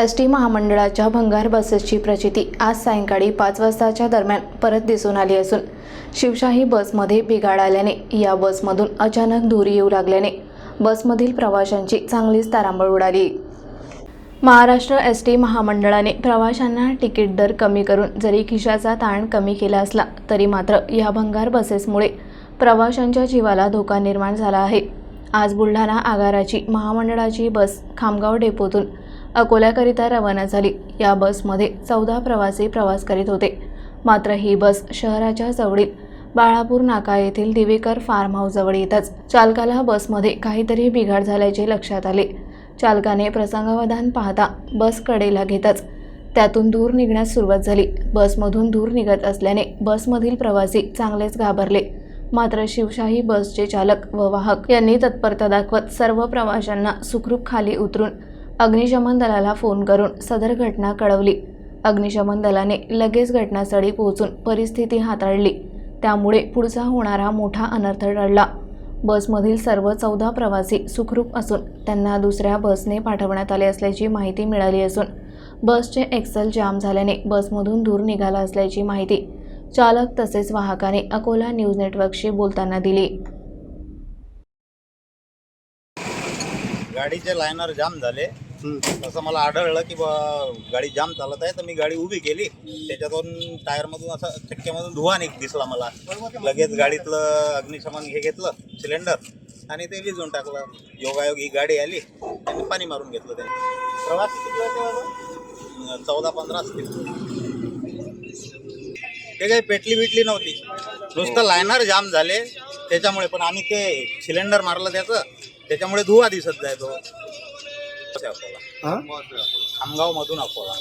S T महामंडळाच्या भंगार बसेसची प्रचिती आज सायंकाळी पाच वाजताच्या दरम्यान परत दिसून आली असून शिवशाही बसमध्ये बिघाड आल्याने या बसमधून अचानक धूर येऊ लागल्याने बसमधील प्रवाशांची चांगलीच तारांबळ उडाली. महाराष्ट्र एस टी महामंडळाने प्रवाशांना तिकीट दर कमी करून जरी खिशाचा ताण कमी केला असला तरी मात्र या भंगार बसेसमुळे प्रवाशांच्या जीवाला धोका निर्माण झाला आहे. आज बुलढाणा आगाराची महामंडळाची बस खामगाव डेपोतून अकोल्याकरिता रवाना झाली. या बसमध्ये चौदा प्रवासी प्रवास करीत होते. मात्र ही बस शहराच्या जवळील बाळापूर नाका येथील दिवेकर फार्म हाऊसजवळ येताच. चालकाला बसमध्ये काहीतरी बिघाड झाल्याचे लक्षात आले. चालकाने प्रसंगावधान पाहता बस कडेला घेताच त्यातून धूर निघण्यास सुरुवात झाली. बसमधून धूर निघत असल्याने बसमधील प्रवासी चांगलेच घाबरले. मात्र शिवशाही बसचे चालक व वाहक यांनी तत्परता दाखवत सर्व प्रवाशांना सुखरूप खाली उतरून अग्निशमन दलाला फोन करून सदर घटना कळवली. अग्निशमन दलाने लगेच घटनास्थळी पोहोचून परिस्थिती हाताळली. त्यामुळे पुढचा होणारा मोठा अनर्थ टळला. बसमधील सर्व चौदा प्रवासी सुखरूप असून त्यांना दुसऱ्या बसने पाठवण्यात आले असल्याची माहिती मिळाली असून बसचे एक्सल जाम झाल्याने बसमधून धूर निघाला असल्याची माहिती चालक तसेच वाहकाने अकोला न्यूज नेटवर्कशी बोलताना दिली. गाडीचे लायनर जाम झाले. असं मला आढळलं की गाडी जाम चालत आहे तर मी गाडी उभी केली. त्याच्यातून टायरमधून असं चक्क्यामधून धुवा निघ दिसला मला. लगेच गाडीतलं अग्निशमन हे घेतलं सिलेंडर आणि ते विजवून टाकलं. योगायोग ही गाडी आली त्यांनी पाणी मारून घेतलं त्यांनी. प्रवास किती चौदा पंधरा असतील. ते काही पेटली बिटली नव्हती. नुसतं लायनर जाम झाले त्याच्यामुळे पण आम्ही ते सिलेंडर मारलं त्याचं त्याच्यामुळे धुवा दिसत जायचो अकोला खामगाव मधून अकोला